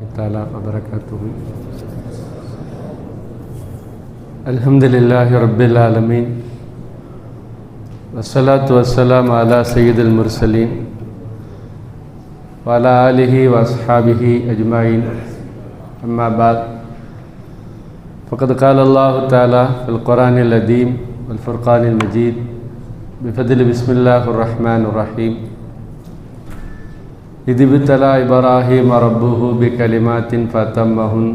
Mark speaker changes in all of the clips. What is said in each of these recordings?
Speaker 1: تعالى وبركاته الحمد لله رب العالمين والصلاة والسلام على سيد المرسلين وعلى آله وأصحابه أجمعين أما بعد فقد قال الله تعالى في القرآن العظيم والفرقان المجيد بفضل بسم الله الرحمن الرحيم. إذ ابتلى إبراهيم ربه بكلمات فأتمهن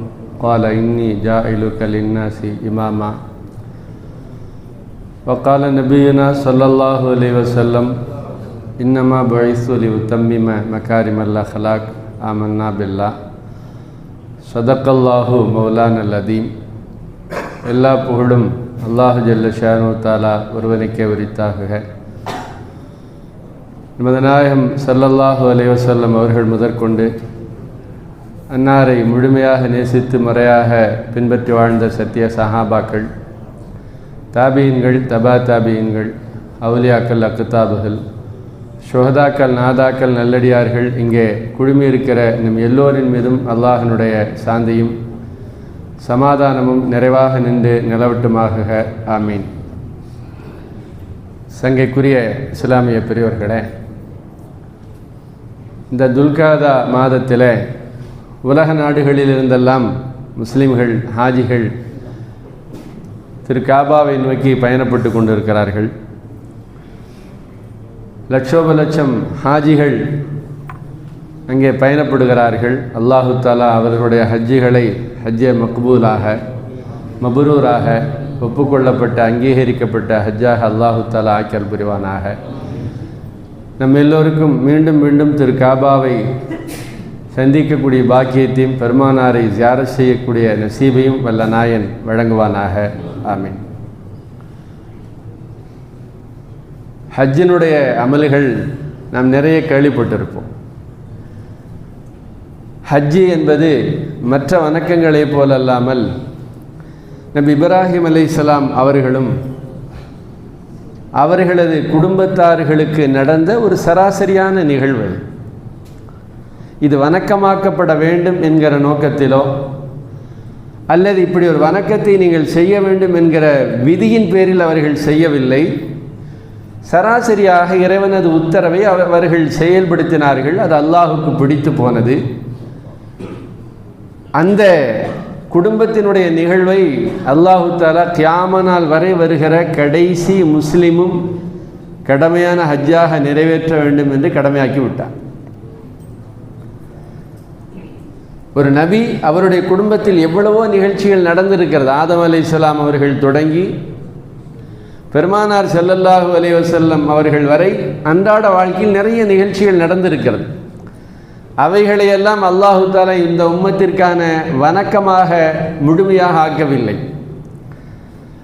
Speaker 1: قال إني جاعلك للناس إماما وقال نبينا صلى الله عليه وسلم إنما بعثت لأتمم مكارم الأخلاق آمنا بالله صدق الله مولانا العظيم எல்லா புகழும் அல்லாஹு ஜல்ல ஷானு தாலா ஒருவனுக்கே உரித்தாகுக மதநாயகம் நாயகம் சல்லல்லாஹு அலைவசல்லம் அவர்கள் முதற்கொண்டு அன்னாரை முழுமையாக நேசித்து முறையாக பின்பற்றி வாழ்ந்த சத்திய சஹாபாக்கள் தாபியன்கள் தபா தாபியன்கள் அவுலியாக்கள் அக்குத்தாபுகள் ஷுஹதாக்கள் நாதாக்கள் நல்லடியார்கள் இங்கே குழுமியிருக்கிற நம் எல்லோரின் மீதும் அல்லாஹனுடைய சாந்தியும் சமாதானமும் நிறைவாக நின்று நிலவட்டுமாக ஆமீன். சங்கைக்குரிய இஸ்லாமிய பெரியவர்களே இந்த துல்காதா மாதத்தில் உலக நாடுகளில் இருந்தெல்லாம் முஸ்லீம்கள் ஹாஜிகள் திரு காபாவை நோக்கி பயணப்பட்டு கொண்டிருக்கிறார்கள். லட்சோப லட்சம் ஹாஜிகள் அங்கே பயணப்படுகிறார்கள். அல்லாஹு தாலா அவர்களுடைய ஹஜ்ஜிகளை ஹஜ்ஜே மக்பூலாக மபுரூராக ஒப்புக்கொள்ளப்பட்ட அங்கீகரிக்கப்பட்ட ஹஜ்ஜாக அல்லாஹு தாலா ஆக்கல் புரிவானாக. நம் எல்லோருக்கும் மீண்டும் மீண்டும் திரு காபாவை சந்திக்கக்கூடிய பாக்கியத்தையும் பெருமானாரை ஜியார செய்யக்கூடிய நசீபையும் வல்ல நாயன் வழங்குவானாக. ஆமீன். ஹஜ்ஜினுடைய அமல்கள் நாம் நிறைய கேள்விப்பட்டிருப்போம். ஹஜ்ஜி என்பது மற்ற வணக்கங்களைப் போலல்லாமல் நபி இப்ராஹிம் அலை அவர்களும் அவர்களது குடும்பத்தார்களுக்கு நடந்த ஒரு சராசரியான நிகழ்வு. இது வணக்கமாக்கப்பட வேண்டும் என்கிற நோக்கத்திலோ அல்லது இப்படி ஒரு வணக்கத்தை நீங்கள் செய்ய வேண்டும் என்கிற விதியின் பேரில் அவர்கள் செய்யவில்லை. சராசரியாக இறைவனது உத்தரவை அவர்கள் செயல்படுத்தினார்கள். அது அல்லாஹுக்கு பிடித்து போனது. அந்த குடும்பத்தினுடைய நிகழ்வை அல்லாஹு தாலா கியாமனால் வரை வருகிற கடைசி முஸ்லீமும் கடமையான ஹஜ்ஜாக நிறைவேற்ற வேண்டும் என்று கடமையாக்கி விட்டார் ஒரு நபி அவருடைய குடும்பத்தில் எவ்வளவோ நிகழ்ச்சிகள் நடந்திருக்கிறது. ஆதம் அலி இஸ்லாம் அவர்கள் தொடங்கி பெருமானார் செல்லல்லாஹு அலி வசல்லம் அவர்கள் வரை அன்றாட வாழ்க்கையில் நிறைய நிகழ்ச்சிகள் நடந்திருக்கிறது. அவைகளையெல்லாம் அல்லாஹு தாலா இந்த உம்மத்திற்கான வணக்கமாக முழுமையாக ஆக்கவில்லை.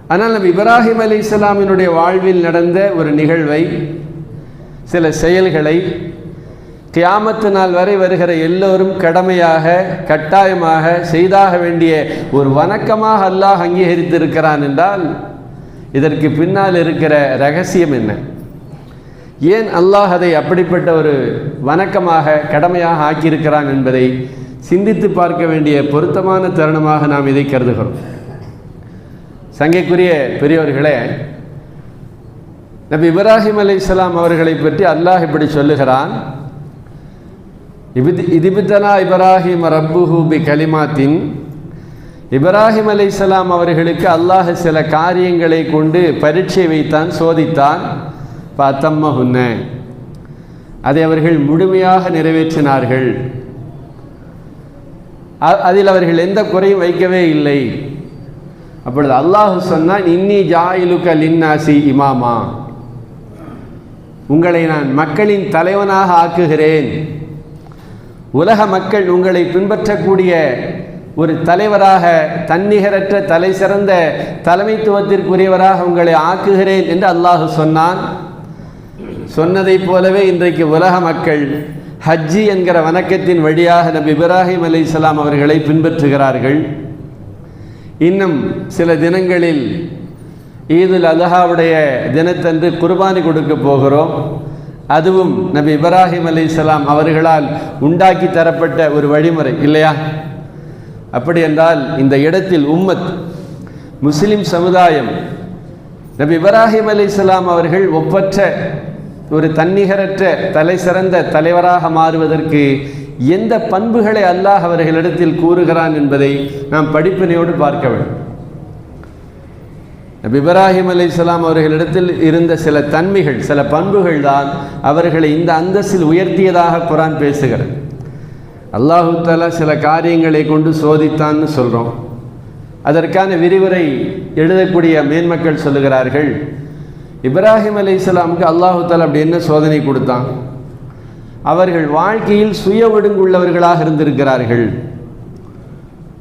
Speaker 1: ஆனால் நம் இப்ராஹிம் அலி இஸ்லாமினுடைய வாழ்வில் நடந்த ஒரு நிகழ்வை சில செயல்களை கியாமத்து நாள் வரை வருகிற எல்லோரும் கடமையாக கட்டாயமாக செய்தாக வேண்டிய ஒரு வணக்கமாக அல்லாஹ் அங்கீகரித்திருக்கிறான் என்றால் இதற்கு பின்னால் இருக்கிற ரகசியம் என்ன? ஏன் அல்லாஹ் அதை அப்படிப்பட்ட ஒரு வணக்கமாக கடமையாக ஆக்கியிருக்கிறான் என்பதை சிந்தித்து பார்க்க வேண்டிய பொருத்தமான தருணமாக நாம் இதை கருதுகிறோம். சங்கைக்குரிய பெரியவர்களே நபி இப்ராஹிம் அலி இஸ்லாம் அவர்களை பற்றி அல்லாஹ் இப்படி சொல்லுகிறான் இதிபித்தனா இப்ராஹிம் ரப்புஹூ பி கலிமாத்தின். இப்ராஹிம் அலி இஸ்லாம் அவர்களுக்கு அல்லாஹ் சில காரியங்களை கொண்டு பரீட்சை வைத்தான் சோதித்தான். பார்த்தம்மஹுன்ன அதை அவர்கள் முழுமையாக நிறைவேற்றினார்கள். அதில் அவர்கள் எந்த குறையும் வைக்கவே இல்லை. அப்பொழுது அல்லாஹு சொன்னான் இன்னி ஜாயிலுக்க லின்னாசி இமாமா. உங்களை நான் மக்களின் தலைவனாக ஆக்குகிறேன். உலக மக்கள் உங்களை பின்பற்றக்கூடிய ஒரு தலைவராக தன்னிகரற்ற தலை சிறந்த தலைமைத்துவத்திற்குரியவராக உங்களை ஆக்குகிறேன் என்று அல்லாஹு சொன்னான். சொன்னதைப் போலவே இன்றைக்கு உலக மக்கள் ஹஜ்ஜி என்கிற வணக்கத்தின் வழியாக நபி இப்ராஹிம் அலி இஸ்லாம் அவர்களை பின்பற்றுகிறார்கள். இன்னும் சில தினங்களில் ஈதுல் அல்ஹாவுடைய தினத்தன்று குர்பானி கொடுக்க போகிறோம். அதுவும் நபி இப்ராஹிம் அலைஹிஸ்ஸலாம் அவர்களால் உண்டாக்கி தரப்பட்ட ஒரு வழிமுறை இல்லையா? அப்படி என்றால் இந்த இடத்தில் உம்மத் முஸ்லிம் சமுதாயம் நபி இப்ராஹிம் அலைஹிஸ்ஸலாம் அவர்கள் ஒப்பற்ற ஒரு தன்னிகரற்ற தலை சிறந்த தலைவராக மாறுவதற்கு எந்த பண்புகளை அல்லாஹ் அவர்களிடத்தில் கூறுகிறான் என்பதை நாம் படிப்பினையோடு பார்க்க வேண்டும். இப்ராஹிம் அலி இஸ்லாம் அவர்களிடத்தில் இருந்த சில தன்மைகள் சில பண்புகள் தான் அவர்களை இந்த அந்தஸ்தில் உயர்த்தியதாக குரான் பேசுகிறது. அல்லாஹு தாலா சில காரியங்களை கொண்டு சோதித்தான்னு சொல்கிறோம் அதற்கான விரிவுரை எழுதக்கூடிய மேன்மக்கள் சொல்லுகிறார்கள். இப்ராஹிம் அலி இஸ்லாமுக்கு அல்லாஹு அப்படி என்ன சோதனை கொடுத்தான்? அவர்கள் வாழ்க்கையில் சுய ஒடுங்குள்ளவர்களாக இருந்திருக்கிறார்கள்.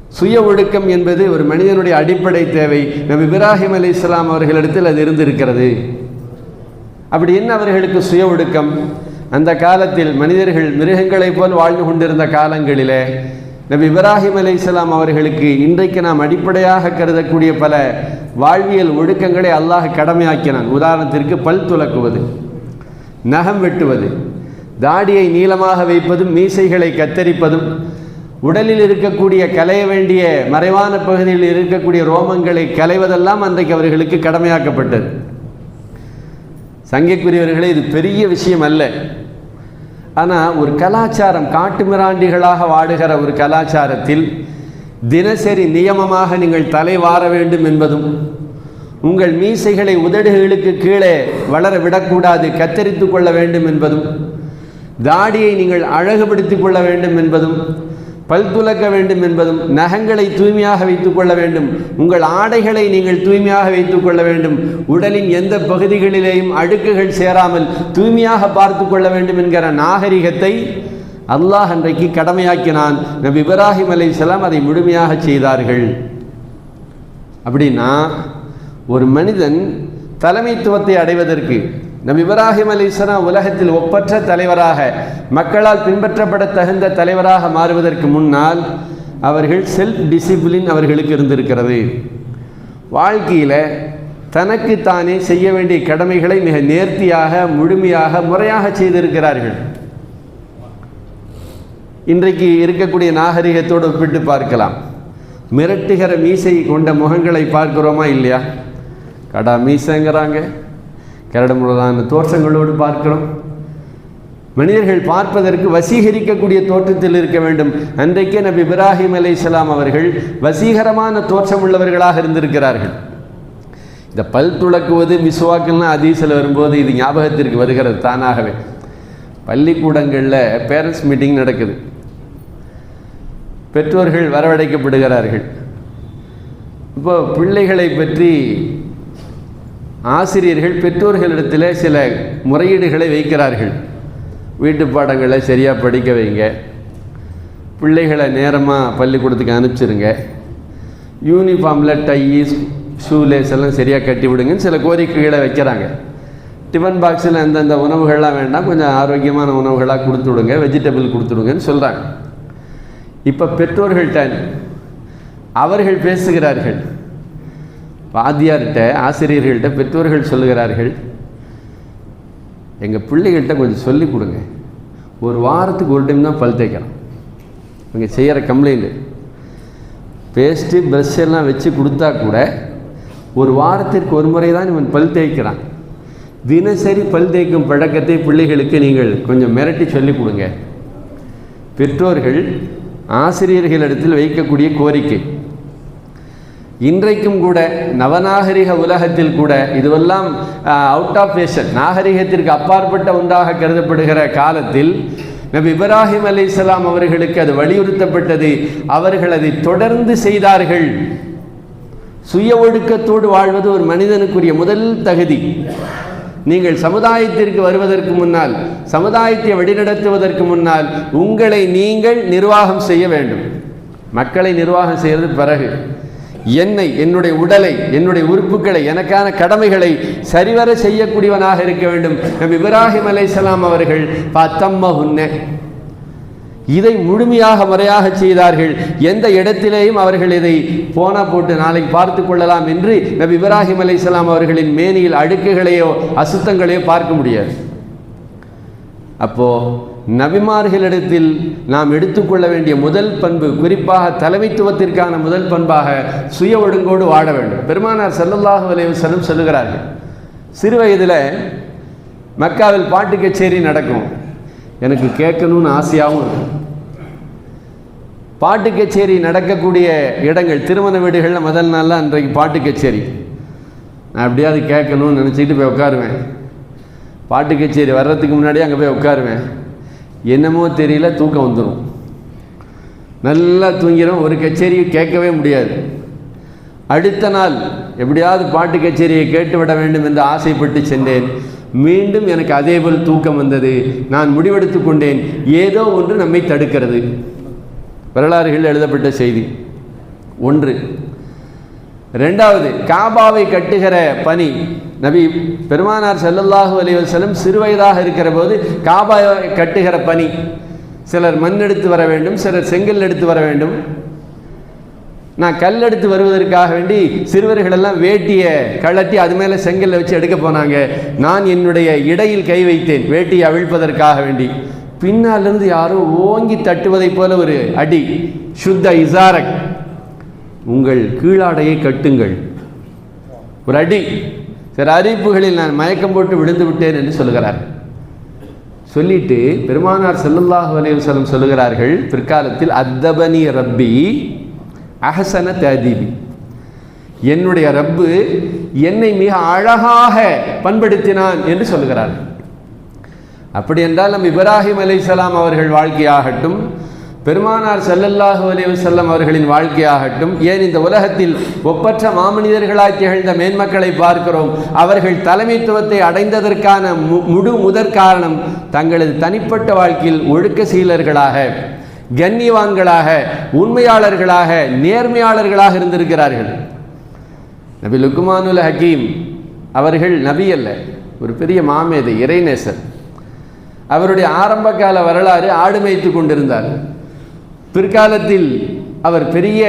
Speaker 1: சுய ஒடுக்கம் என்பது ஒரு மனிதனுடைய அடிப்படை தேவை. நம் இப்ராஹிம் அலி இஸ்லாம் அவர்களிடத்தில் அது இருந்திருக்கிறது. அப்படி என்ன அவர்களுக்கு சுய ஒடுக்கம்? அந்த காலத்தில் மனிதர்கள் மிருகங்களைப் போல் வாழ்ந்து கொண்டிருந்த காலங்களிலே நபி இப்ராஹிம் அலி இஸ்லாம் அவர்களுக்கு இன்றைக்கு நாம் அடிப்படையாக கருதக்கூடிய பல வாழ்வியல் ஒழுக்கங்களை அல்லாஹ் கடமையாக்கினான். உதாரணத்திற்கு பல் துலக்குவது நகம் வெட்டுவது தாடியை நீளமாக வைப்பதும் மீசைகளை கத்தரிப்பதும் உடலில் இருக்கக்கூடிய கலைய வேண்டிய மறைவான பகுதியில் இருக்கக்கூடிய ரோமங்களை கலைவதெல்லாம் அன்றைக்கு அவர்களுக்கு கடமையாக்கப்பட்டது. சங்கைக்குரியவர்களே இது பெரிய விஷயம் அல்ல. ஆனால் ஒரு கலாச்சாரம் காட்டுமிராண்டிகளாக வாடுகிற ஒரு கலாச்சாரத்தில் தினசரி நியமமாக நீங்கள் தலை வார வேண்டும் என்பதும் உங்கள் மீசைகளை உதடுகளுக்கு கீழே வளர விடக்கூடாது கத்தரித்து கொள்ள வேண்டும் என்பதும் தாடியை நீங்கள் அழகுபடுத்திக் கொள்ள வேண்டும் என்பதும் பல் துலக்க வேண்டும் என்பதும் நகங்களை தூய்மையாக வைத்துக் கொள்ள வேண்டும். உங்கள் ஆடைகளை நீங்கள் தூய்மையாக வைத்துக் கொள்ள வேண்டும். உடலின் எந்த பகுதிகளிலேயும் அடுக்குகள் சேராமல் தூய்மையாக பார்த்து கொள்ள வேண்டும் என்கிற நாகரிகத்தை அல்லாஹ் அன்றைக்கு கடமையாக்கினான். நபி இப்ராஹிம் அலைஹிஸ்ஸலாம் அதை முழுமையாக செய்தார்கள். அப்படின்னா ஒரு மனிதன் தலைமைத்துவத்தை அடைவதற்கு நபி இப்ராஹிம் அலிஸ்லாம் உலகத்தில் ஒப்பற்ற தலைவராக மக்களால் பின்பற்றப்பட தகுந்த தலைவராக மாறுவதற்கு முன்னால் அவர்கள் செல்ஃப் டிசிப்ளின் அவர்களுக்கு இருந்திருக்கிறது. வாழ்க்கையில் தனக்கு தானே செய்ய வேண்டிய கடமைகளை மிக நேர்த்தியாக முழுமையாக முறையாக செய்திருக்கிறார்கள். இன்றைக்கு இருக்கக்கூடிய நாகரிகத்தோடு ஒப்பிட்டு பார்க்கலாம். மிரட்டுகிற மீசை கொண்ட முகங்களை பார்க்கிறோமா இல்லையா? கடா மீசைங்கிறாங்க. கரடுமுரடான தோற்றங்களோடு பார்க்கிறோம். மனிதர்கள் பார்ப்பதற்கு வசீகரிக்கக்கூடிய தோற்றத்தில் இருக்க வேண்டும். அன்றைக்கே நபி இப்ராஹிம் அலைஹிஸ்ஸலாம் அவர்கள் வசீகரமான தோற்றம் உள்ளவர்களாக இருந்திருக்கிறார்கள். இந்த பல் துளக்குவது மிஸ்வாக்கெல்லாம் அதீசில் வரும்போது இது ஞாபகத்திற்கு வருகிறது தானாகவே. பள்ளிக்கூடங்களில் பேரண்ட்ஸ் மீட்டிங் நடக்குது. பெற்றோர்கள் வரவழைக்கப்படுகிறார்கள். இப்போ பிள்ளைகளை பற்றி ஆசிரியர்கள் பெற்றோர்களிடத்தில் சில முறையீடுகளை வைக்கிறார்கள். வீட்டு பாடங்களை சரியாக படிக்க வைங்க. பிள்ளைகளை நேரமாக பள்ளிக்கூடத்துக்கு அனுப்பிச்சிருங்க. யூனிஃபார்மில் டை ஷூலேஸ் எல்லாம் சரியாக கட்டி விடுங்கன்னு சில கோரிக்கைகளை வைக்கிறாங்க. டிஃபன் பாக்ஸில் அந்தந்த உணவுகள்லாம் வேண்டாம். கொஞ்சம் ஆரோக்கியமான உணவுகளாக கொடுத்து விடுங்க வெஜிடபிள் கொடுத்துடுங்கன்னு சொல்கிறாங்க இப்போ பெற்றோர்கள்ட்ட அவர்கள் பேசுகிறார்கள். வாத்தியார்கிட்ட ஆசிரியர்கள்ட்ட பெற்றோர்கள் சொல்லுகிறார்கள் எங்கள் பிள்ளைகள்கிட்ட கொஞ்சம் சொல்லி கொடுங்க. ஒரு வாரத்துக்கு ஒரு டைம் தான் பல் தேய்க்கலாம் இவங்க செய்கிற கம்ப்ளைண்ட்டு பேஸ்ட்டு ப்ரெஷ் எல்லாம் வச்சு கொடுத்தா கூட ஒரு வாரத்திற்கு ஒரு முறை தான் இவன் பல் தேய்க்கிறான். தினசரி பல் தேய்க்கும் பழக்கத்தை பிள்ளைகளுக்கு நீங்கள் கொஞ்சம் மிரட்டி சொல்லிக் கொடுங்க. பெற்றோர்கள் ஆசிரியர்களிடத்தில் வைக்கக்கூடிய கோரிக்கை. இன்றைக்கும் கூட நவநாகரிக உலகத்தில் கூட இதுவெல்லாம் அவுட் ஆஃப் ஃபேஷன் நாகரிகத்திற்கு அப்பாற்பட்ட ஒன்றாக கருதப்படுகிற காலத்தில் நபி இப்ராஹிம் அலி இஸ்லாம் அவர்களுக்கு அது வலியுறுத்தப்பட்டது. அவர்கள் அதை தொடர்ந்து செய்தார்கள். சுய ஒழுக்கத்தோடு வாழ்வது ஒரு மனிதனுக்குரிய முதல் தகுதி. நீங்கள் சமுதாயத்திற்கு வருவதற்கு முன்னால் சமுதாயத்தை வழிநடத்துவதற்கு முன்னால் உங்களை நீங்கள் நிர்வாகம் செய்ய வேண்டும். மக்களை நிர்வாகம் செய்வது பிறகு என்னை என்னுடைய உடலை என்னுடைய உறுப்புகளை எனக்கான கடமைகளை சரிவர செய்யக்கூடியவனாக இருக்க வேண்டும். நம் இப்ராஹிம் அலைஹிஸ்ஸலாம் அவர்கள் பத்தம்ம உன்ன இதை முழுமையாக முறையாக செய்தார்கள். எந்த இடத்திலேயும் அவர்கள் இதை போன போட்டு நாளைக்கு பார்த்து கொள்ளலாம் என்று நபி இப்ராஹிம் அலைஹிஸ்ஸலாம் அவர்களின் மேனியில் அடுக்குகளையோ அசுத்தங்களையோ பார்க்க முடியாது. அப்போது நபிமார்களிடத்தில் நாம் எடுத்துக்கொள்ள வேண்டிய முதல் பண்பு குறிப்பாக தலைமைத்துவத்திற்கான முதல் பண்பாக சுய ஒழுங்கோடு வாழ வேண்டும். பெருமானார் ஸல்லல்லாஹு அலைஹி சொல்லுகிறார்கள் சிறு வயதில் மக்காவில் பாட்டு கச்சேரி நடக்கும். எனக்கு கேட்கணும்னு ஆசையாகவும் இருக்கும் பாட்டு கச்சேரி நடக்கக்கூடிய இடங்கள் திருமண வீடுகளில் முதல் நாளில் அன்றைக்கு பாட்டு கச்சேரி. நான் எப்படியாவது கேட்கணும்னு நினச்சிக்கிட்டு போய் உட்காருவேன். பாட்டு கச்சேரி வர்றதுக்கு முன்னாடியே அங்கே போய் உட்காருவேன். என்னமோ தெரியல தூக்கம் வந்துடும் நல்லா தூங்கிடும் ஒரு கச்சேரியை கேட்கவே முடியாது. அடுத்த நாள் எப்படியாவது பாட்டு கச்சேரியை கேட்டுவிட வேண்டும் என்று ஆசைப்பட்டு சென்றேன். மீண்டும் எனக்கு அதேபோல் தூக்கம் வந்தது. நான் முடிவெடுத்து கொண்டேன். ஏதோ ஒன்று நம்மை தடுக்கிறது. வரலாறுகள் எழுதப்பட்ட செய்தி. ஒன்று. ரெண்டாவது காபாவை கட்டுகிற பணி. நபி பெருமானார் செல்லல்லாஹு அலைஹி செல்லும் சிறுவயதாக இருக்கிற போது காபா கட்டுகிற பணி. சிலர் மண் எடுத்து வர வேண்டும் சிலர் செங்கல் எடுத்து வர வேண்டும். நான் கல் எடுத்து வருவதற்காக வேண்டி சிறுவர்களெல்லாம் வேட்டியை கழட்டி அது மேலே செங்கல்ல வச்சு எடுக்க போனாங்க. நான் என்னுடைய இடையில் கை வைத்தேன் வேட்டியை அவிழ்ப்பதற்காக வேண்டி. பின்னாலிருந்து யாரோ ஓங்கி தட்டுவதைப் போல ஒரு அடி. சுத்த இசாரக். உங்கள் கீழாடையை கட்டுங்கள். ஒரு அடி. பிற அறிவிப்புகளில் நான் மயக்கம் போட்டு விழுந்து விட்டேன் என்று சொல்லுகிறார். சொல்லிட்டு பெருமானார் செல்லுல்லாஹு அலைவசலம் சொல்லுகிறார்கள் பிற்காலத்தில் அத்தபனி ரப்பி அஹசன ததீபி என்னுடைய ரப்பு என்னை மிக அழகாக பண்படுத்தினான் என்று சொல்லுகிறார் அப்படி என்றால் நம் இப்ராஹிம் அலைஹிஸ்ஸலாம் அவர்கள் வாழ்க்கையாகட்டும் பெருமானார் செல்லல்லாஹு அலைஹி செல்லம் அவர்களின் வாழ்க்கையாகட்டும் ஏன் இந்த உலகத்தில் ஒப்பற்ற மாமனிதர்களாய் திகழ்ந்த மேன்மக்களை பார்க்கிறோம்? அவர்கள் தலைமைத்துவத்தை அடைந்ததற்கான மு- முழு முதற் காரணம் தங்களது தனிப்பட்ட வாழ்க்கையில் ஒழுக்க சீலர்களாக கண்ணியவான்களாக உண்மையாளர்களாக நேர்மையாளர்களாக இருந்திருக்கிறார்கள். நபி லுக்குமானுல் ஹக்கீம் அவர்கள் நபி அல்ல ஒரு பெரிய மாமேதை இறைநேசர். அவருடைய ஆரம்பகால வரலாறு ஆடு மேய்த்து கொண்டிருந்தார். பிற்காலத்தில் அவர் பெரிய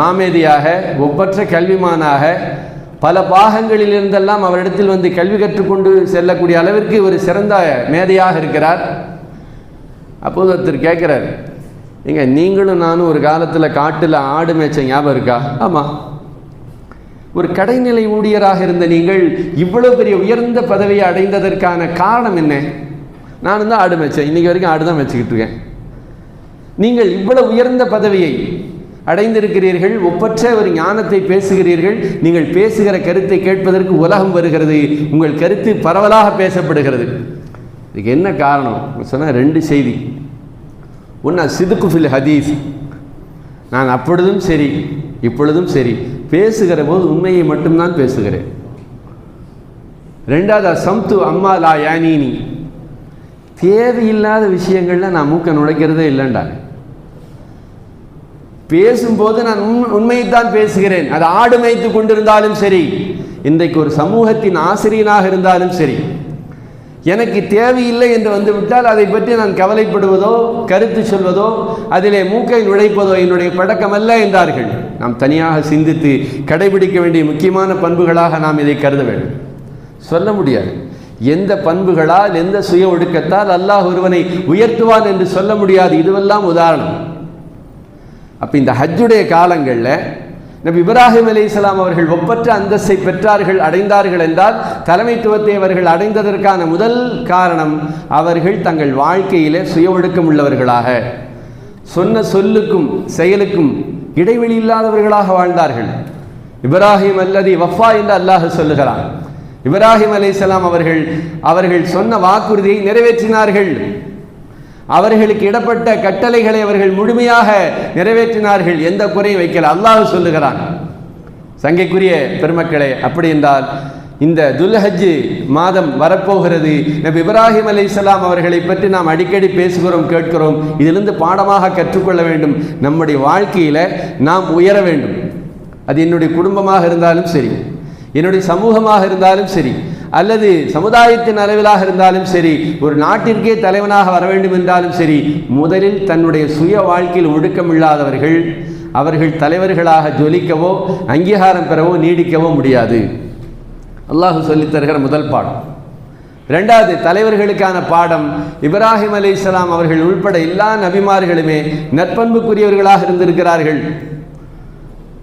Speaker 1: மாமேதியாக ஒப்பற்ற கல்விமானாக பல பாகங்களில் இருந்தெல்லாம் அவரிடத்தில் வந்து கல்வி கற்றுக்கொண்டு செல்லக்கூடிய அளவிற்கு ஒரு சிறந்த மேதையாக இருக்கிறார். அப்போது ஒருத்தர் கேட்குறார் ஏங்க நீங்களும் நானும் ஒரு காலத்தில் காட்டில் ஆடு மேய்ச்ச ஞாபகம் இருக்கா? ஆமாம் ஒரு கடைநிலை ஊழியராக இருந்த நீங்கள் இவ்வளவு பெரிய உயர்ந்த பதவியை அடைந்ததற்கான காரணம் என்ன? நானும் தான் ஆடு மேய்ச்சேன். இன்றைக்கி வரைக்கும் ஆடு தான் மேய்ச்சிக்கிட்டு இருக்கேன். நீங்கள் இவ்வளவு உயர்ந்த பதவியை அடைந்திருக்கிறீர்கள் ஒப்பற்ற ஒரு ஞானத்தை பேசுகிறீர்கள் நீங்கள் பேசுகிற கருத்தை கேட்பதற்கு உலகம் வருகிறது உங்கள் கருத்து பரவலாக பேசப்படுகிறது. இதுக்கு என்ன காரணம்? சொன்னால் ரெண்டு செய்தி. ஒன்றா சிதுக்கு ஃபில் ஹதீஸ். நான் அப்பொழுதும் சரி இப்பொழுதும் சரி பேசுகிற போது உண்மையை மட்டும்தான் பேசுகிறேன். ரெண்டாவது சம்து அம்மா லா யானினி. தேவையில்லாத விஷயங்களில் நான் மூக்க நுழைக்கிறதே இல்லைண்டாங்க பேசும்போது நான் உண்மையை உண்மையைத்தான் பேசுகிறேன். அது ஆடு மேய்த்து கொண்டிருந்தாலும் சரி இன்றைக்கு ஒரு சமூகத்தின் ஆசிரியனாக இருந்தாலும் சரி எனக்கு தேவையில்லை என்று வந்துவிட்டால் அதை பற்றி நான் கவலைப்படுவதோ கருத்து சொல்வதோ அதிலே மூக்கை நுழைப்பதோ என்னுடைய பழக்கமல்ல என்றார்கள். நாம் தனியாக சிந்தித்து கடைபிடிக்க வேண்டிய முக்கியமான பண்புகளாக நாம் இதை கருத வேண்டும். சொல்ல முடியாது. எந்த பண்புகளால் எந்த சுய ஒடுக்கத்தால் அல்லாஹ் ஒருவனை உயர்த்துவான் என்று சொல்ல முடியாது. இதுவெல்லாம் உதாரணம். அப்போ இந்த ஹஜ்ஜுடைய காலங்களில் நபி இப்ராஹிம் அலைஹிஸ்ஸலாம் அவர்கள் ஒப்பற்ற அந்தஸ்தை பெற்றார்கள் அடைந்தார்கள் என்றால் தலைமைத்துவத்தை அவர்கள் அடைந்ததற்கான முதல் காரணம் அவர்கள் தங்கள் வாழ்க்கையிலே சுய ஒழுக்கம் உள்ளவர்களாக சொன்ன சொல்லுக்கும் செயலுக்கும் இடைவெளி இல்லாதவர்களாக வாழ்ந்தார்கள். இப்ராஹிம் அல்லதி வஃபா என்று அல்லாஹ் சொல்லுகிறான். இப்ராஹிம் அலி அவர்கள் அவர்கள் சொன்ன வாக்குறுதியை நிறைவேற்றினார்கள். அவர்களுக்கு இடப்பட்ட கட்டளைகளை அவர்கள் முழுமையாக நிறைவேற்றினார்கள். எந்த குறையும் வைக்கல. அல்லாஹ் சொல்லுகிறான். சங்கைக்குரிய பெருமக்களே அப்படி என்றால் இந்த துல்ஹஜ்ஜு மாதம் வரப்போகிறது. நபி இப்ராஹிம் அலைஹிஸ்ஸலாம் அவர்களை பற்றி நாம் அடிக்கடி பேசுகிறோம் கேட்கிறோம். இதிலிருந்து பாடமாக கற்றுக்கொள்ள வேண்டும். நம்முடைய வாழ்க்கையில் நாம் உயர வேண்டும். அது என்னுடைய குடும்பமாக இருந்தாலும் சரி என்னுடைய சமூகமாக இருந்தாலும் சரி அல்லது சமுதாயத்தின் அளவிலாக இருந்தாலும் சரி ஒரு நாட்டிற்கே தலைவனாக வர வேண்டும் என்றாலும் சரி முதலில் தன்னுடைய சுய வாழ்க்கையில் ஒழுக்கம் இல்லாதவர்கள் அவர்கள் தலைவர்களாக ஜொலிக்கவோ அங்கீகாரம் பெறவோ நீடிக்கவோ முடியாது. அல்லாஹு சொல்லித்தருகிற முதல் பாடம். ரெண்டாவது தலைவர்களுக்கான பாடம். இப்ராஹிம் அலி இஸ்லாம் அவர்கள் உள்பட எல்லா நபிமார்களுமே நற்பண்புக்குரியவர்களாக இருந்திருக்கிறார்கள்.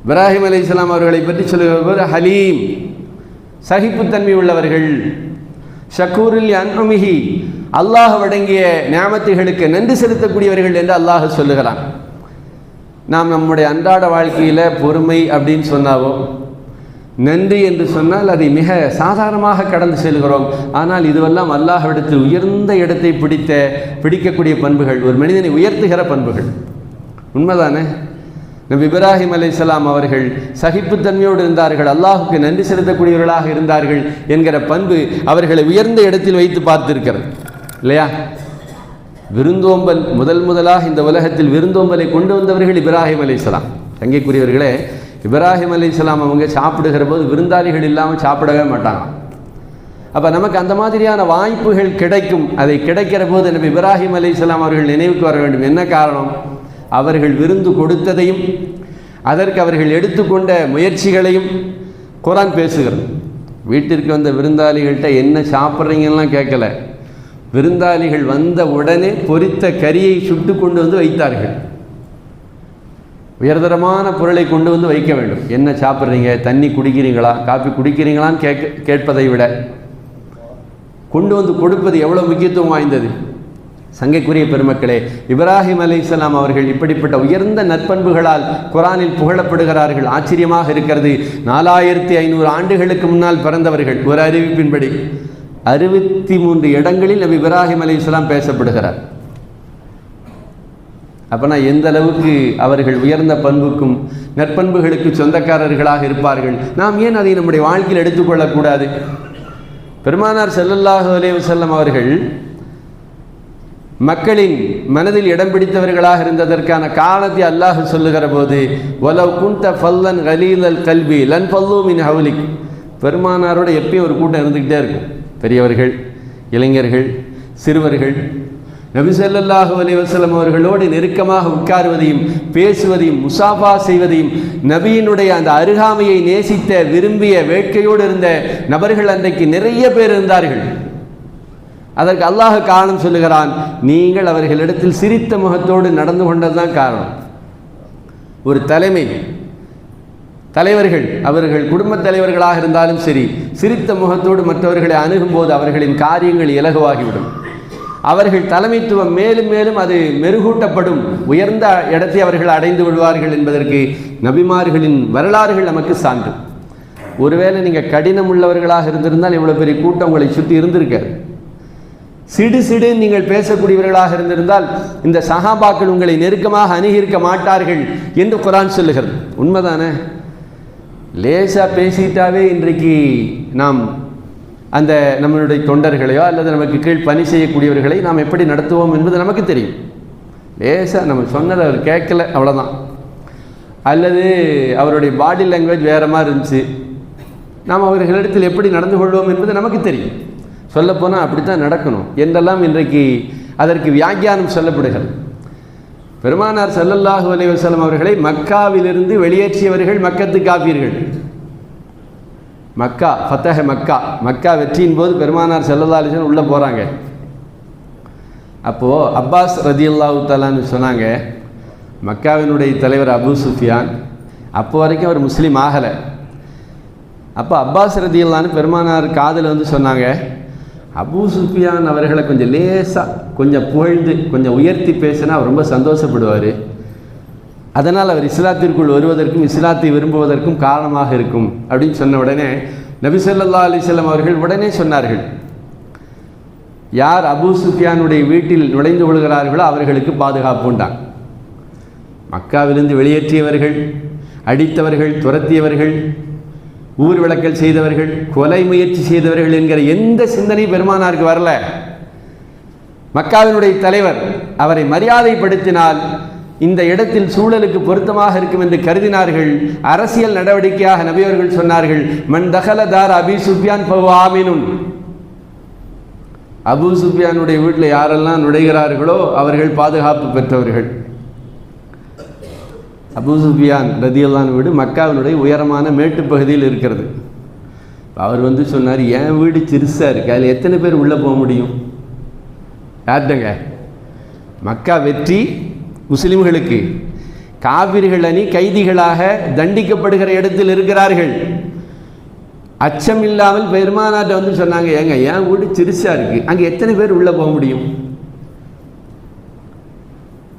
Speaker 1: இப்ராஹிம் அலி இஸ்லாம் அவர்களை பற்றி சொல்லுகிறவர் ஹலீம். சகிப்புத்தன்மை உள்ளவர்கள். ஷக்கூரில் அன்மிகி அல்லாஹ் வழங்கிய ஞாபகத்துகளுக்கு நன்றி செலுத்தக்கூடியவர்கள் என்று அல்லாஹ் சொல்லுகிறான். நாம் நம்முடைய அன்றாட வாழ்க்கையில் பொறுமை அப்படின்னு சொன்னாவோ? நன்றி என்று சொன்னால் அதை மிக சாதாரணமாக கடந்து செல்கிறோம். ஆனால் இதுவெல்லாம் அல்லாஹ்விடத்தில் உயர்ந்த இடத்தை பிடித்த பிடிக்கக்கூடிய பண்புகள் ஒரு மனிதனை உயர்த்துகிற பண்புகள். உண்மைதானே? நபி இப்ராஹிம் அலைஹிஸ்ஸலாம் அவர்கள் சகிப்புத்தன்மையோடு இருந்தார்கள் அல்லாஹுக்கு நன்றி செலுத்தக்கூடியவர்களாக இருந்தார்கள் என்கிற பண்பு அவர்களை உயர்ந்த இடத்தில் வைத்து பார்த்திருக்கிறது. இல்லையா? விருந்தோம்பல் முதல் முதலாக இந்த உலகத்தில் விருந்தோம்பலை கொண்டு வந்தவர்கள் இப்ராஹிம் அலைஹிஸ்ஸலாம் தங்கைக்குரியவர்களே இப்ராஹிம் அலைஹிஸ்ஸலாம் அவங்க சாப்பிடுகிற போது விருந்தாளிகள் இல்லாமல் சாப்பிடவே மாட்டாங்க. அப்போ நமக்கு அந்த மாதிரியான வாய்ப்புகள் கிடைக்கும். அதை கிடைக்கிற போது நம்ம இப்ராஹிம் இஸ்லாம் அவர்கள் நினைவுக்கு வர வேண்டும். என்ன காரணம்? அவர்கள் விருந்து கொடுத்ததையும் அதற்கு அவர்கள் எடுத்துக்கொண்ட முயற்சிகளையும் குரான் பேசுகிறது. வீட்டிற்கு வந்த விருந்தாளிகள்கிட்ட என்ன சாப்பிட்றீங்கலாம் கேட்கல. விருந்தாளிகள் வந்த உடனே பொரித்த கரியை சுட்டு கொண்டு வந்து வைத்தார்கள். உயர்தரமான பொருளை கொண்டு வந்து வைக்க வேண்டும். என்ன சாப்பிட்றீங்க? தண்ணி குடிக்கிறீங்களா? காப்பி குடிக்கிறீங்களான்னு கேட்க கேட்பதை விட கொண்டு வந்து கொடுப்பது எவ்வளோ முக்கியத்துவம் வாய்ந்தது? சங்கைக்குரிய பெருமக்களே இப்ராஹிம் அலைஹிஸ்ஸலாம் அவர்கள் இப்படிப்பட்ட உயர்ந்த நற்பண்புகளால் குரானில் புகழப்படுகிறார்கள். ஆச்சரியமாக இருக்கிறது. நாலாயிரத்தி ஐநூறு ஆண்டுகளுக்கு முன்னால் பிறந்தவர்கள். ஒரு அறிவிப்பின்படி அறுபத்தி மூன்று இடங்களில் நபி இப்ராஹிம் அலைஹிஸ்ஸலாம் பேசப்படுகிறார். அப்போனா எந்த அளவுக்கு அவர்கள் உயர்ந்த பண்புக்கும் நற்பண்புகளுக்கு சொந்தக்காரர்களாக இருப்பார்கள்? நாம் ஏன் அதை நம்முடைய வாழ்க்கையில் எடுத்துக்கொள்ளக்கூடாது? பெருமானார் செல்லல்லாஹு அலைஹி அவர்கள் மக்களின் மனதில் இடம் பிடித்தவர்களாக இருந்ததற்கான காரணத்தை அல்லாஹ் சொல்லுகிற போது ஒலவ் குண்ட ஃபல்லன் கலீலல் கல்வி லன் பல்லு மின் ஹவுலிக். பெருமானாரோட எப்பயும் ஒரு கூட்டம் இருந்துக்கிட்டே இருக்கும். பெரியவர்கள் இளைஞர்கள் சிறுவர்கள் நபிசல்லாஹு ஸல்லல்லாஹு அலைஹி அவர்களோடு நெருக்கமாக உட்காருவதையும் பேசுவதையும் முசாஃபா செய்வதையும் நபியினுடைய அந்த அருகாமையை நேசித்த விரும்பிய வேட்கையோடு இருந்த நபர்கள் அன்றைக்கு நிறைய பேர் இருந்தார்கள். அதற்கு அல்லாஹ் காரணம் சொல்லுகிறான் நீங்கள் அவர்களிடத்தில் சிரித்த முகத்தோடு நடந்து கொண்டதுதான் காரணம். ஒரு தலைமை தலைவர்கள் அவர்கள் குடும்பத் தலைவர்களாக இருந்தாலும் சரி சிரித்த முகத்தோடு மற்றவர்களை அணுகும்போது அவர்களின் காரியங்கள் இலகுவாகிவிடும். அவர்கள் தலைமைத்துவம் மேலும் மேலும் அது மெருகூட்டப்படும். உயர்ந்த இடத்தை அவர்கள் அடைந்து விடுவார்கள் என்பதற்கு நபிமார்களின் வரலாறுகள் நமக்கு சான்று. ஒருவேளை நீங்கள் கடினம் உள்ளவர்களாக இருந்திருந்தால் இவ்வளோ பெரிய கூட்டம் உங்களை சுற்றி இருந்திருக்காது. சிடு சிடு நீங்கள் பேசக்கூடியவர்களாக இருந்திருந்தால் இந்த சஹாபாக்கள் உங்களை நெருக்கமாக அணுகியிருக்க மாட்டார்கள் என்று குரான் சொல்லுகிறது. உண்மைதானே? லேசாக பேசிட்டாவே இன்றைக்கு நாம் அந்த நம்மளுடைய தொண்டர்களையோ அல்லது நமக்கு கீழ் பணி செய்யக்கூடியவர்களை நாம் எப்படி நடத்துவோம் என்பது நமக்கு தெரியும். லேசாக நம்ம சொன்னதை அவர் கேட்கல அவ்வளோதான் அல்லது அவருடைய பாடி லாங்குவேஜ் வேறு மாதிரி இருந்துச்சு. நாம் அவர்களிடத்தில் எப்படி நடந்து கொள்வோம் என்பது நமக்கு தெரியும். சொல்லப்போனால் அப்படித்தான் நடக்கணும். என்றெல்லாம் இன்றைக்கு அதற்கு வியாக்கியானம் சொல்லப்படுகிறது. பெருமானார் செல்லல்லாஹு அலைஹி வஸல்லம் அவர்களை மக்காவிலிருந்து வெளியேற்றியவர்கள் மக்கத்து காப்பீர்கள் மக்கா ஃபத்தஹ மக்கா மக்கா வெற்றியின் போது பெருமானார் செல்லல்லா அலிசன் உள்ளே போகிறாங்க அப்போது அப்பாஸ் ரதியுல்லாஹு தலான்னு சொன்னாங்க மக்காவினுடைய தலைவர் அபு சுஃபியான் அப்போ வரைக்கும் அவர் முஸ்லீம் ஆகலை. அப்போ அப்பாஸ் ரதியுல்லான்னு பெருமானார் காதில் வந்து சொன்னாங்க அபு சுஃபியான் அவர்களை கொஞ்சம் லேசாக கொஞ்சம் புகழ்ந்து கொஞ்சம் உயர்த்தி பேசினா அவர் ரொம்ப சந்தோஷப்படுவார். அதனால் அவர் இஸ்லாத்திற்குள் வருவதற்கும் இஸ்லாத்தை விரும்புவதற்கும் காரணமாக இருக்கும் அப்படின்னு சொன்ன உடனே நபிசல்லா அலிசல்லாம் அவர்கள் உடனே சொன்னார்கள். யார் அபு சுஃபியானுடைய வீட்டில் நுழைந்து கொள்கிறார்களோ அவர்களுக்கு பாதுகாப்பு உண்டான் மக்காவிலிருந்து வெளியேற்றியவர்கள் அடித்தவர்கள் துரத்தியவர்கள் ஊர் விளக்கல் செய்தவர்கள் கொலை முயற்சி செய்தவர்கள் என்கிற எந்த சிந்தனை பெருமானாருக்கு வரல. மக்காவினுடைய தலைவர் அவரை மரியாதைப்படுத்தினால் இந்த இடத்தில் சூழலுக்கு பொருத்தமாக இருக்கும் என்று கருதினார்கள். அரசியல் நடவடிக்கையாக நபியவர்கள் சொன்னார்கள் மண் தகல தார் அபி சுஃபியான் பவு ஆமினும் அபு சுஃபியானுடைய வீட்டில் யாரெல்லாம் நுழைகிறார்களோ அவர்கள் பாதுகாப்பு பெற்றவர்கள். அபுசுஃபியான் ரதியல்லான் வீடு மக்காவினுடைய உயரமான மேட்டு பகுதியில் இருக்கிறது. அவர் வந்து சொன்னார் என் வீடு சிறுசாக இருக்கு அதில் எத்தனை பேர் உள்ளே போக முடியும்? யார்கிட்டங்க? மக்கா வெற்றி முஸ்லிம்களுக்கு. காவிர்கள் அணி கைதிகளாக தண்டிக்கப்படுகிற இடத்தில் இருக்கிறார்கள். அச்சம் இல்லாமல் பெருமானாட்ட வந்து சொன்னாங்க ஏங்க என் வீடு சிறுசாக இருக்குது அங்கே எத்தனை பேர் உள்ளே போக முடியும்?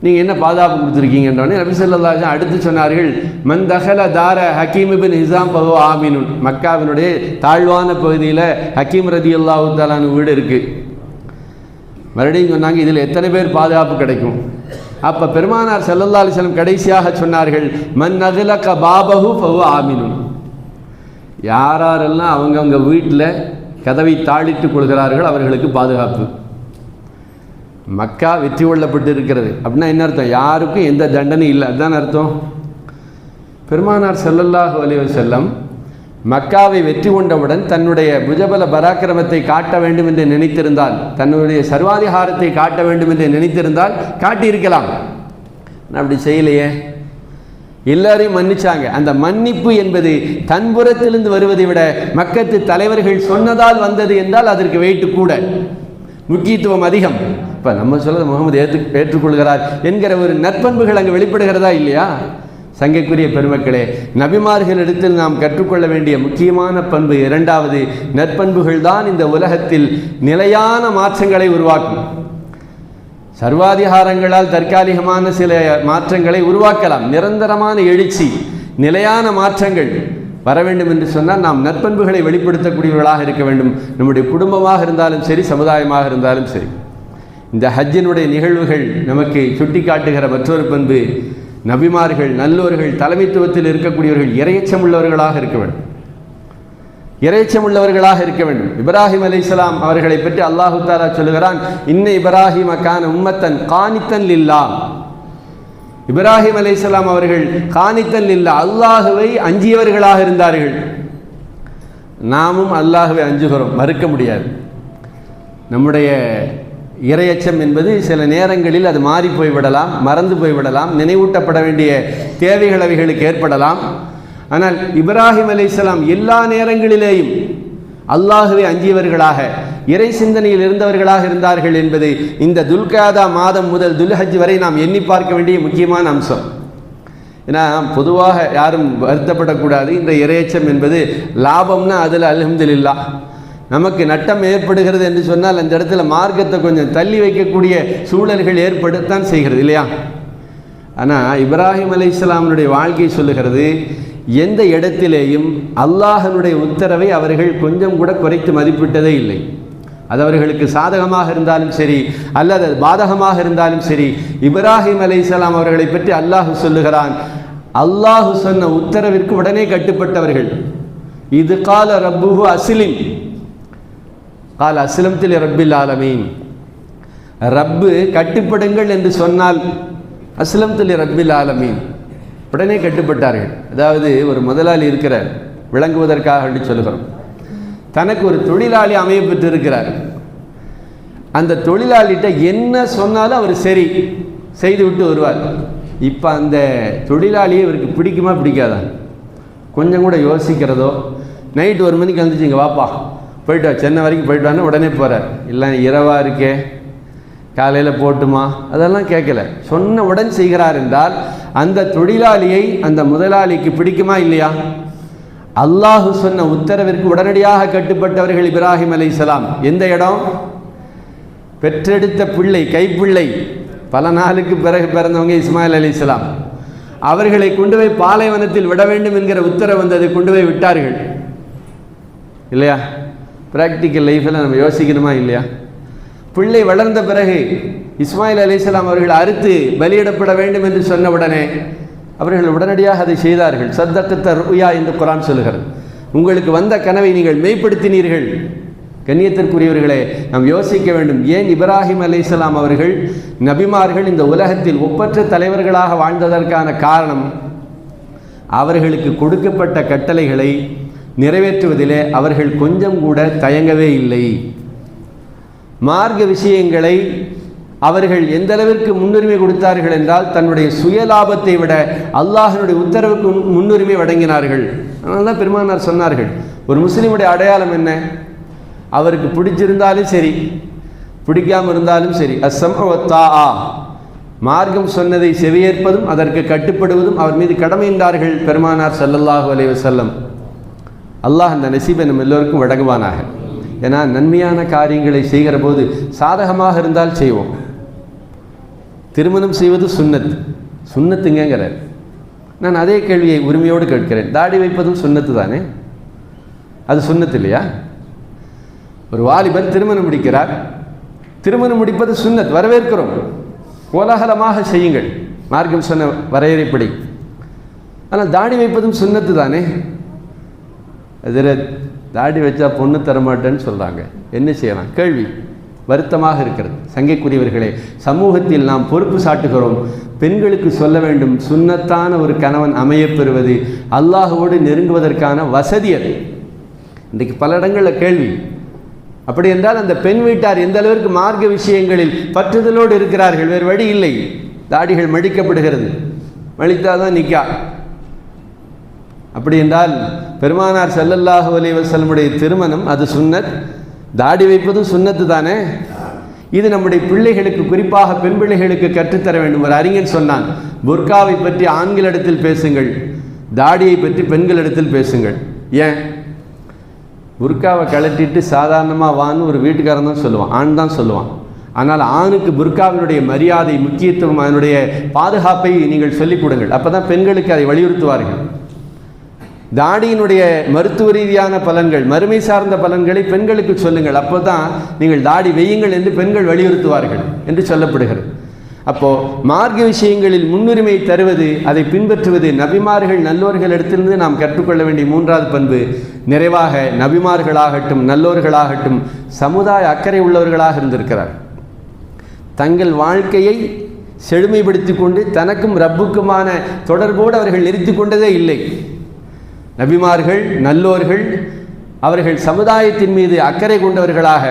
Speaker 1: நீங்கள் என்ன பாதுகாப்பு கொடுத்துருக்கீங்கன்றோடனே நபி ஸல்லல்லாஹு அடுத்து சொன்னார்கள் மந்தகல தார ஹக்கீம் பின் ஹிசாம் பகோ ஆமினுன். மக்காவினுடைய தாழ்வான பகுதியில் ஹக்கீம் ரதி அல்லாஹு வீடு இருக்குது மறுபடியும் சொன்னாங்க இதில் எத்தனை பேர் பாதுகாப்பு கிடைக்கும்? அப்போ பெருமானார் செல்லல்லா அலைஹி கடைசியாக சொன்னார்கள் மன் அகில க பாபகு பகு ஆமினுன். யாரெல்லாம் அவங்கவுங்க வீட்டில் கதவை தாளிட்டு கொள்கிறார்கள் அவர்களுக்கு பாதுகாப்பு. மக்கா வெற்றி கொள்ளப்பட்டு இருக்கிறது அப்படின்னா என்ன அர்த்தம்? யாருக்கும் எந்த தண்டனை இல்லை. அதுதான் அர்த்தம். பெருமானார் செல்லல்லாஹு அலைஹி செல்லம் மக்காவை வெற்றி கொண்டவுடன் தன்னுடைய புஜபல பராக்கிரமத்தை காட்ட வேண்டும் என்று நினைத்திருந்தால் தன்னுடைய சர்வாதிகாரத்தை காட்ட வேண்டும் என்று நினைத்திருந்தால் காட்டியிருக்கலாம். அப்படி செய்யலையே. எல்லாரையும் மன்னிச்சாங்க. அந்த மன்னிப்பு என்பது தன்புறத்திலிருந்து வருவதை விட மக்கத்து தலைவர்கள் சொன்னதால் வந்தது என்றால் அதற்கு வெயிட்டு கூட. முக்கியத்துவம் அதிகம். இப்போ நம்ம சொல்றது முகமது ஏற்று ஏற்றுக்கொள்கிறார் என்கிற ஒரு நற்பண்புகள் அங்கே வெளிப்படுகிறதா இல்லையா? சங்கைக்குரிய பெருமக்களே நபிமார்களிடத்தில் நாம் கற்றுக்கொள்ள வேண்டிய முக்கியமான பண்பு இரண்டாவது நற்பண்புகள் தான் இந்த உலகத்தில் நிலையான மாற்றங்களை உருவாக்கும். சர்வாதிகாரங்களால் தற்காலிகமான சில மாற்றங்களை உருவாக்கலாம். நிரந்தரமான எழுச்சி நிலையான மாற்றங்கள் வர வேண்டும் என்று சொன்னால் நாம் நற்பண்புகளை வெளிப்படுத்தக்கூடியவர்களாக இருக்க வேண்டும். நம்முடைய குடும்பமாக இருந்தாலும் சரி சமுதாயமாக இருந்தாலும் சரி. இந்த ஹஜ்ஜினுடைய நிகழ்வுகள் நமக்கு சுட்டிக்காட்டுகிற மற்றொரு பண்பு நபிமார்கள் நல்லோர்கள் தலைமைத்துவத்தில் இருக்கக்கூடியவர்கள் இரையச்சம் உள்ளவர்களாக இருக்க வேண்டும். இறைச்சம் உள்ளவர்களாக இருக்க வேண்டும். இப்ராஹிம் இஸ்லாம் அவர்களை பற்றி அல்லாஹு தாலா சொல்லுகிறான் இன்ன இப்ராஹிம் அக்கான உம்மத்தன் காணித்தன் லில்லா. இப்ராஹிம் அலைஹிஸ்ஸலாம் அவர்கள் காணித்தன் லில்லா அல்லாஹுவை அஞ்சியவர்களாக இருந்தார்கள். நாமும் அல்லாஹுவை அஞ்சுகிறோம் மறுக்க முடியாது. நம்முடைய இரையச்சம் என்பது சில நேரங்களில் அது மாறி போய்விடலாம் மறந்து போய்விடலாம் நினைவூட்டப்பட வேண்டிய தேவைகள் அவைகளுக்கு ஏற்படலாம். ஆனால் இப்ராஹிம் அலைஹிஸ்ஸலாம் எல்லா நேரங்களிலேயும் அல்லாஹுவை அஞ்சியவர்களாக இறை சிந்தனையில் இருந்தவர்களாக இருந்தார்கள் என்பது இந்த துல்காதா மாதம் முதல் துல்ஹஜ் வரை நாம் எண்ணி பார்க்க வேண்டிய முக்கியமான அம்சம். ஏன்னா பொதுவாக யாரும் வருத்தப்படக்கூடாது. இந்த இரையச்சம் என்பது லாபம்னா அதில் அலமதுல்லா நமக்கு நட்டம் ஏற்படுகிறது என்று சொன்னால் அந்த இடத்துல மார்க்கத்தை கொஞ்சம் தள்ளி வைக்கக்கூடிய சூழல்கள் ஏற்படத்தான் செய்கிறது இல்லையா? ஆனால் இப்ராஹிம் அலை இஸ்லாமனுடைய வாழ்க்கை சொல்லுகிறது எந்த இடத்திலேயும் அல்லாஹனுடைய உத்தரவை அவர்கள் கொஞ்சம் கூட குறைத்து மதிப்பிட்டதே இல்லை. அது அவர்களுக்கு சாதகமாக இருந்தாலும் சரி அல்லது அது பாதகமாக இருந்தாலும் சரி இப்ராஹிம் அலி இஸ்லாம் அவர்களை பற்றி அல்லாஹு சொல்லுகிறான் அல்லாஹு சொன்ன உத்தரவிற்கு உடனே கட்டுப்பட்டவர்கள். இது கால ரப்புஹு அசிலின் கால் அஸ்லம்தில் ரப்பில் ஆலமீன் ரப்பு கட்டுப்படுங்கள் என்று சொன்னால் அஸ்லம்தில் ரப்பில் ஆலமீன் உடனே கட்டுப்பட்டார்கள். அதாவது ஒரு முதலாளி இருக்கிறார். விளங்குவதற்காக வேண்டி தனக்கு ஒரு தொழிலாளி அமைய பெற்றிருக்கிறார் அந்த தொழிலாளிகிட்ட என்ன சொன்னாலும் அவர் சரி செய்து விட்டு வருவார். இப்போ அந்த தொழிலாளியை இவருக்கு பிடிக்குமா பிடிக்காதா? கொஞ்சம் கூட யோசிக்கிறதோ? நைட் ஒரு மணிக்கு வந்துச்சு இங்கே வாப்பா. போயிட்டு வா. சென்னை வரைக்கும் போயிட்டு வான்னு உடனே போகிறார் இல்லை இரவாக இருக்கே. காலையில் போட்டுமா? அதெல்லாம் கேட்கல. சொன்ன உடன் செய்கிறார் என்றால் அந்த தொழிலாளியை அந்த முதலாளிக்கு பிடிக்குமா இல்லையா? அல்லாஹு சொன்ன உத்தரவிற்கு உடனடியாக கட்டுப்பட்டவர்கள் இப்ராஹிம் அலைஹிஸ்ஸலாம் எந்த இடம்? பெற்றெடுத்த பிள்ளை கைப்பிள்ளை. பல நாளுக்கு பிறகு பிறந்தவங்க இஸ்மாயில் அலைஹிஸ்ஸலாம் அவர்களை கொண்டு போய் பாலைவனத்தில் விட வேண்டும் என்கிற உத்தரவு வந்தது. கொண்டு போய் விட்டார்கள். இல்லையா? ப்ராக்டிக்கல் லைஃப்பில் நம்ம யோசிக்கணுமா இல்லையா? பிள்ளை வளர்ந்த பிறகு இஸ்மாயில் அலிஸ்லாம் அவர்கள் அறுத்து பலியிடப்பட வேண்டும் என்று சொன்ன உடனே அவர்கள் உடனடியாக அதை செய்தார்கள். சத்தக்கத்த ருயா என்று குரான் சொல்லுகிறது. உங்களுக்கு வந்த கனவை நீங்கள் மெய்ப்படுத்தினீர்கள். கண்ணியத்திற்குரியவர்களே நாம் யோசிக்க வேண்டும். ஏன் இப்ராஹிம் அலிஸ்லாம் அவர்கள் நபிமார்கள் இந்த உலகத்தில் ஒப்பற்ற தலைவர்களாக வாழ்ந்ததற்கான காரணம் அவர்களுக்கு கொடுக்கப்பட்ட கட்டளைகளை நிறைவேற்றுவதிலே அவர்கள் கொஞ்சம் கூட தயங்கவே இல்லை. மார்க்க விஷயங்களை அவர்கள் எந்த அளவிற்கு முன்னுரிமை கொடுத்தார்கள் என்றால் தன்னுடைய சுயலாபத்தை விட அல்லாஹனுடைய உத்தரவுக்கு முன்- முன்னுரிமை வழங்கினார்கள். அதனால தான் பெருமானார் சொன்னார்கள் ஒரு முஸ்லீமுடைய அடையாளம் என்ன? அவருக்கு பிடிச்சிருந்தாலும் சரி பிடிக்காம இருந்தாலும் சரி அசம் ஆ மார்க்கம் சொன்னதை செவியேற்பதும் அதற்கு கட்டுப்படுவதும் அவர் மீது கடமையின்றார்கள் பெருமானார் ஸல்லல்லாஹு அலைவசல்லம் செல்லம் அல்லாஹ் அந்த நசீபை நம்ம எல்லோருக்கும் வழங்குவானாக. ஏன்னா நன்மையான காரியங்களை செய்கிற போது சாதகமாக இருந்தால் செய்வோம். திருமணம் செய்வது சுன்னத் சுன்னத்துங்கிறார் நான் அதே கேள்வியை உரிமையோடு கேட்கிறேன். தாடி வைப்பதும் சுன்னத்து தானே? அது சுன்னத்து இல்லையா? ஒரு வாலிபன் திருமணம் முடிக்கிறார். திருமணம் முடிப்பது சுன்னத் வரவேற்கிறோம். கோலாகலமாக செய்யுங்கள். மார்க்கம் சொன்ன வரையறைப்படி. ஆனால் தாடி வைப்பதும் சுன்னத்து தானே? எதிர தாடி வச்சா பொண்ணு தரமாட்டேன்னு சொல்கிறாங்க என்ன செய்யலாம்? கேள்வி. வருத்தமாக இருக்கிறது. சங்கைக்குரியவர்களே சமூகத்தில் நாம் பொறுப்பு சாட்டுகிறோம். பெண்களுக்கு சொல்ல வேண்டும் சுன்னத்தான ஒரு கணவன் அமையப்பெறுவது அல்லாஹோடு அல்லாஹுவோடு நெருங்குவதற்கான வசதி அது. இன்றைக்கு பல இடங்களில் கேள்வி. அப்படி என்றால் அந்த பெண் வீட்டார் எந்த அளவிற்கு மார்க்க விஷயங்களில் பற்றுதலோடு இருக்கிறார்கள் வேறு வழி இல்லை. தாடிகள் மடிக்கப்படுகிறது. மழித்தாதான் நிக்கா. அப்படி என்றால் பெருமானார் செல்லல்லாஹு அலைஹி வஸல்லமுடைய திருமணம் அது சுன்னத். தாடி வைப்பதும் சுன்னத்து தானே? இது நம்முடைய பிள்ளைகளுக்கு குறிப்பாக பெண் பிள்ளைகளுக்கு கற்றுத்தர வேண்டும். ஒரு அறிஞன் சொன்னான் புர்காவை பற்றி ஆண்களிடத்தில் பேசுங்கள் தாடியை பற்றி பெண்களிடத்தில் பேசுங்கள். ஏன்? புர்காவை கழட்டிட்டு சாதாரணமாக வான்னு ஒரு வீட்டுக்காரன் தான் சொல்லுவான் ஆண் தான் சொல்லுவான். ஆனால் ஆணுக்கு புர்காவினுடைய மரியாதை முக்கியத்துவம் அதனுடைய பாதுகாப்பை நீங்கள் சொல்லிக் கொடுங்கள். அப்போ தான் பெண்களுக்கு அதை வலியுறுத்துவார்கள். தாடியினுடைய மருத்துவ ரீதியான பலன்கள் மறுமை சார்ந்த பலன்களை பெண்களுக்கு சொல்லுங்கள். அப்போ தான் நீங்கள் தாடி வெய்யுங்கள் என்று பெண்கள் வலியுறுத்துவார்கள் என்று சொல்லப்படுகிறது. அப்போ மார்க்க விஷயங்களில் முன்னுரிமை தருவது அதை பின்பற்றுவது நபிமார்கள் நல்லோர்களிடத்திலிருந்து நாம் கற்றுக்கொள்ள வேண்டிய மூன்றாவது பண்பு நிறைவாக நபிமார்களாகட்டும் நல்லோர்களாகட்டும் சமுதாய அக்கறை உள்ளவர்களாக இருந்திருக்கிறார் தங்கள் வாழ்க்கையை செழுமைப்படுத்தி கொண்டு தனக்கும் ரப்புக்குமான தொடர்போடு அவர்கள் நிறுத்தி கொண்டதே இல்லை. நபிமார்கள் நல்லோர்கள் அவர்கள் சமுதாயத்தின் மீது அக்கறை கொண்டவர்களாக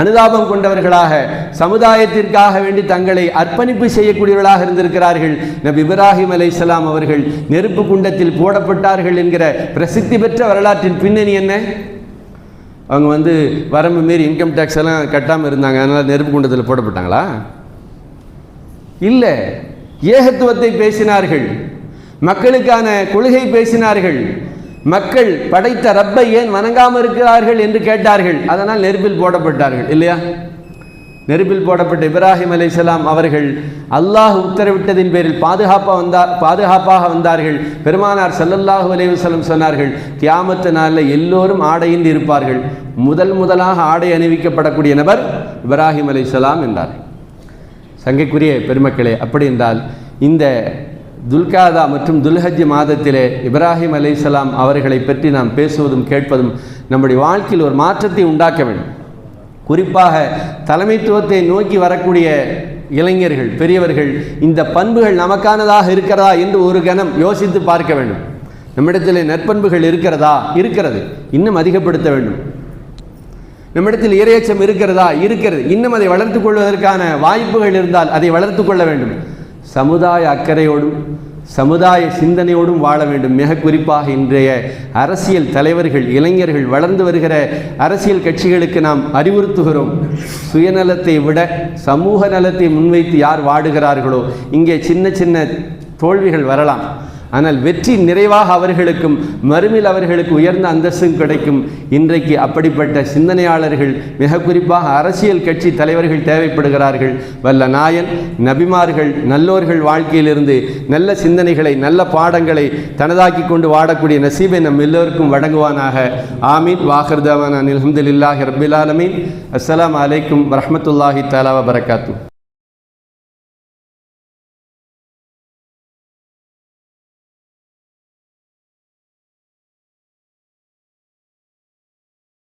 Speaker 1: அனுதாபம் கொண்டவர்களாக சமுதாயத்திற்காக வேண்டி தங்களை அர்ப்பணிப்பு செய்யக்கூடியவர்களாக இருந்திருக்கிறார்கள். நபி இப்ராஹிம் அலைஹிஸ்ஸலாம் அவர்கள் நெருப்பு குண்டத்தில் போடப்பட்டார்கள் என்கிற பிரசித்தி பெற்ற வரலாற்றின் பின்னணி என்ன? அவங்க வந்து வரம்பு மீறி இன்கம் டேக்ஸ் எல்லாம் கட்டாமல் இருந்தாங்க. அதனால் நெருப்பு குண்டத்தில் போடப்பட்டாங்களா? இல்லை. ஏகத்துவத்தை பேசினார்கள். மக்களுக்கான கொள்கை பேசினார்கள். மக்கள் படைத்த ரப்பை ஏன் வணங்காமல் இருக்கிறார்கள் என்று கேட்டார்கள். அதனால் நெருப்பில் போடப்பட்டார்கள். இல்லையா? நெருப்பில் போடப்பட்ட இப்ராஹிம் அலைசலாம் அவர்கள் அல்லாஹ் உத்தரவிட்டதின் பேரில் பாதுகாப்பாக வந்தார் பாதுகாப்பாக வந்தார்கள். பெருமானார் சல்லல்லாஹு அலைவசலம் சொன்னார்கள் கியாமத்து நாளில் எல்லோரும் ஆடையின்றி இருப்பார்கள். முதல் முதலாக ஆடை அணிவிக்கப்படக்கூடிய நபர் இப்ராஹிம் அலைசலாம் என்றார். சங்கைக்குரிய பெருமக்களே அப்படி என்றால் இந்த துல்காதா மற்றும் துல்ஹஜ் மாதத்திலே இப்ராஹிம் அலைசலாம் அவர்களை பற்றி நாம் பேசுவதும் கேட்பதும் நம்முடைய வாழ்க்கையில் ஒரு மாற்றத்தை உண்டாக்க வேண்டும். குறிப்பாக தலைமைத்துவத்தை நோக்கி வரக்கூடிய இளைஞர்கள் பெரியவர்கள் இந்த பண்புகள் நமக்கானதாக இருக்கிறதா என்று ஒரு கணம் யோசித்து பார்க்க வேண்டும். நம்மிடத்தில் நற்பண்புகள் இருக்கிறதா? இருக்கிறது. இன்னும் அதிகப்படுத்த வேண்டும். நம்மிடத்தில் இரையச்சம் இருக்கிறதா? இருக்கிறது. இன்னும் அதை வளர்த்துக் கொள்வதற்கான வாய்ப்புகள் இருந்தால் அதை வளர்த்துக் கொள்ள வேண்டும். சமுதாய அக்கறையோடும் சமுதாய சிந்தனையோடும் வாழ வேண்டும். மிக குறிப்பாக இன்றைய அரசியல் தலைவர்கள் இளைஞர்கள் வளர்ந்து வருகிற அரசியல் கட்சிகளுக்கு நாம் அறிவுறுத்துகிறோம். சுயநலத்தை விட சமூக நலத்தை முன்வைத்து யார் வாடுகிறார்களோ இங்கே சின்ன சின்ன தோல்விகள் வரலாம். ஆனால் வெற்றி நிறைவாக அவர்களுக்கும் மறுமையில் அவர்களுக்கு உயர்ந்த அந்தஸ்தும் கிடைக்கும். இன்றைக்கு அப்படிப்பட்ட சிந்தனையாளர்கள் மிக குறிப்பாக அரசியல் கட்சி தலைவர்கள் தேவைப்படுகிறார்கள். வல்ல நாயன் நபிமார்கள் நல்லோர்கள் வாழ்க்கையிலிருந்து நல்ல சிந்தனைகளை நல்ல பாடங்களை தனதாக்கி கொண்டு வாடக்கூடிய நசீபை நம் எல்லோருக்கும் வழங்குவானாக. ஆமீன். வாஹர்தவான் அனில் அஹமதுல்லாஹி ரபிலாலமீன் அஸ்லாம் அலைக்கும் வரமத்துல்லாஹி தாலா வபரகாத்து.